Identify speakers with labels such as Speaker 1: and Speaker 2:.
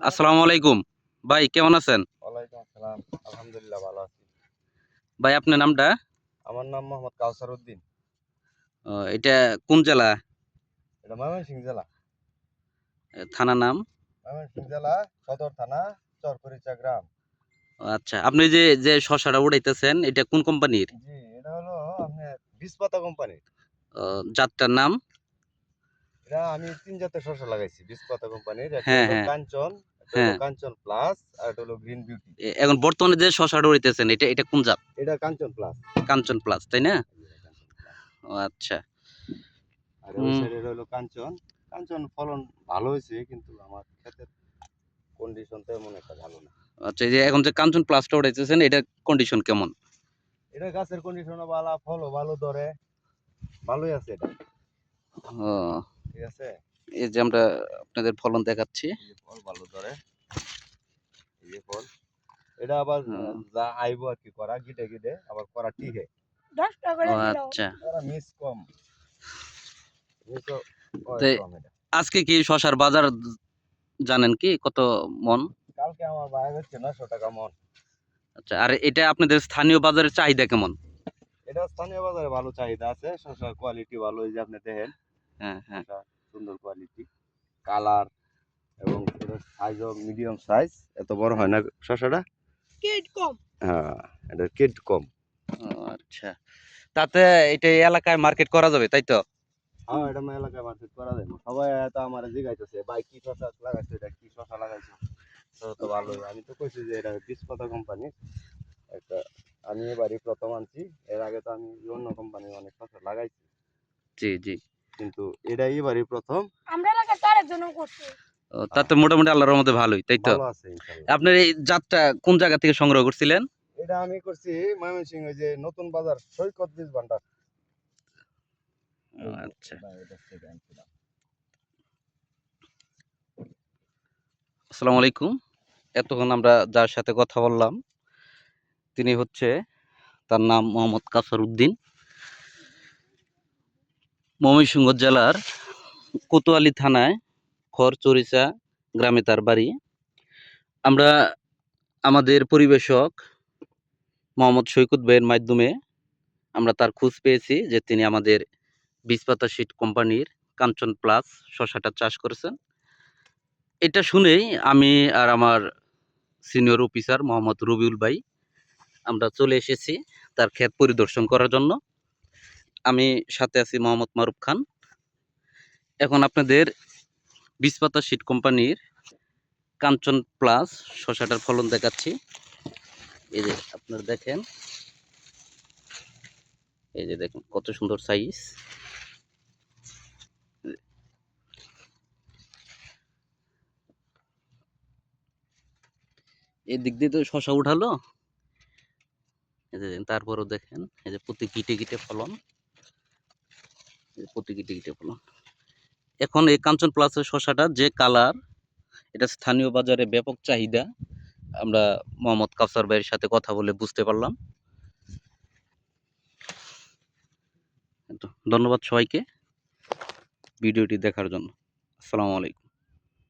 Speaker 1: আসসালামু আলাইকুম। ভাই কেমন আছেন?
Speaker 2: ওয়ালাইকুম আসসালাম। আলহামদুলিল্লাহ ভালো আছি।
Speaker 1: ভাই আপনার নামটা?
Speaker 2: আমার নাম মোহাম্মদ কাউসার উদ্দিন।
Speaker 1: এটা কোন জেলা?
Speaker 2: এটা ময়মনসিংহ জেলা।
Speaker 1: থানা নাম?
Speaker 2: ময়মনসিংহ জেলা সদর থানা চরকরিচা গ্রাম।
Speaker 1: আচ্ছা আপনি যে যে শশাটা উড়াইতেছেন এটা কোন কোম্পানির?
Speaker 2: জি এটা হলো আপনার বিষপাতা কোম্পানি
Speaker 1: ও, জাতটার নাম?
Speaker 2: এটা আমি তিন জাতের শস্য লাগাইছি বিষপাতা কোম্পানির একটা
Speaker 1: হ্যাঁ, হ্যাঁ।
Speaker 2: কাঞ্চন
Speaker 1: হ্যাঁ।
Speaker 2: কাঞ্চন প্লাস আর একটা হলো গ্রিন বিউটি
Speaker 1: এখন বর্তমানে যে শশাটা উড়াইতেছেন এটা এটা কোন জাত?
Speaker 2: এটা কাঞ্চন প্লাস
Speaker 1: কাঞ্চন প্লাস তাই না? ও আচ্ছা।
Speaker 2: আর ওই সাইডে হলো কাঞ্চন। কাঞ্চন ফলন ভালো হয়েছে কিন্তু আমার ক্ষেতের কন্ডিশন তেমন একটা ভালো না।
Speaker 1: আচ্ছা এই যে এখন যে কাঞ্চন প্লাসটা উড়াইতেছেন এটা কন্ডিশন কেমন?
Speaker 2: এটা গাছের কন্ডিশনও ভালো ফলও ভালো ধরে। ভালোই আছে এটা।
Speaker 1: ও।
Speaker 2: আছে?
Speaker 1: এই যে আমরা আপনাদের ফলন দেখাচ্ছি।
Speaker 2: ফল ভালো ধরে। এই যে ফল। এটা আবার যা আইবো আর কি করা গিটে গিটে আবার করা ঠিক
Speaker 1: আচ্ছা।
Speaker 2: মিস কম। হয়।
Speaker 1: আজকে কি শশার বাজার জানেন কি কত মন?
Speaker 2: কালকে আমার বাইরে হচ্ছে নশো টাকা মন।
Speaker 1: আচ্ছা আর এটা আপনাদের স্থানীয় বাজারের চাহিদা কেমন?
Speaker 2: এটা স্থানীয় বাজারে ভালো চাহিদা আছে শসার কোয়ালিটি ভালো এই যে আপনি দেখেন।
Speaker 1: হ্যাঁ হ্যাঁ।
Speaker 2: সুন্দর কোয়ালিটি কালার এবং এটা সাইজও মিডিয়াম সাইজ এত বড় হয় না শসাটা?
Speaker 3: কেট কম।
Speaker 2: হ্যাঁ এটা কেট কম।
Speaker 1: আচ্ছা। তাতে এটা এই এলাকায় মার্কেট করা যাবে তাই তো?
Speaker 2: হ্যাঁ এটা আমার এলাকায় মার্কেট করা না। সবাই তো আমার জিগাইতেছে ভাই কি শসা লাগাইছো এটা? কি শসা লাগাইছো? শসা তো ভালোই। আমি তো কইছি যে এটা বিষপাতা কোম্পানি একটা আমি এবারই প্রথম আনছি। এর আগে তো আমি অন্য কোম্পানির অনেক শসা লাগাইছি।
Speaker 1: জি জি।
Speaker 2: কিন্তু এটা এবারই প্রথম।
Speaker 3: আমরা এলাকায় তো আরেকজনও করছে।
Speaker 1: ও, তাতে মোটামুটি আল্লাহর মধ্যে ভালোই তাই তো?
Speaker 2: ভালো আছে ইনশাআল্লাহ
Speaker 1: আপনার এই জাতটা কোন জায়গা থেকে সংগ্রহ করছিলেন?
Speaker 2: এটা আমি করছি ময়মনসিংহ ওই যে নতুন বাজার সৈকত বীজ ভান্ডার।
Speaker 1: আচ্ছা। আসসালামু আলাইকুম। এতক্ষণ আমরা যার সাথে কথা বললাম তিনি হচ্ছে তার নাম মোহাম্মদ কাসর উদ্দিন ময়মনসিংহ জেলার কোতোয়ালি থানায় খরচরিচা গ্রামে তার বাড়ি। আমরা আমাদের পরিবেশক মোহাম্মদ সৈকত ভাইয়ের মাধ্যমে আমরা তার খোঁজ পেয়েছি যে তিনি আমাদের বীজপাতা সিট কোম্পানির কাঞ্চন প্লাস শশাটা চাষ করেছেন। এটা শুনেই আমি আর আমার সিনিয়র অফিসার মোহাম্মদ রবিউল ভাই আমরা চলে এসেছি তার ক্ষেত পরিদর্শন করার জন্য। আমি সাথে আছি মোহাম্মদ মারুফ খান। এখন আপনাদের বীজপাতা সিট কোম্পানির কাঞ্চন প্লাস শশাটার ফলন দেখাচ্ছি। এই যে আপনারা দেখেন। এই যে দেখুন, কত সুন্দর সাইজ। এই দিক দিয়ে তো শশা উঠালো। তারপরও দেখেন, এই যে প্রতি গিটে গিটে ফলন। এখন এই কাঞ্চন প্লাসের শশাটা যে কালার, এটা স্থানীয় বাজারে ব্যাপক চাহিদা। আমরা মোহাম্মদ কাফসার ভাইয়ের সাথে কথা বলে বুঝতে পারলাম। ধন্যবাদ সবাইকে ভিডিওটি দেখার জন্য। আসসালামু আলাইকুম।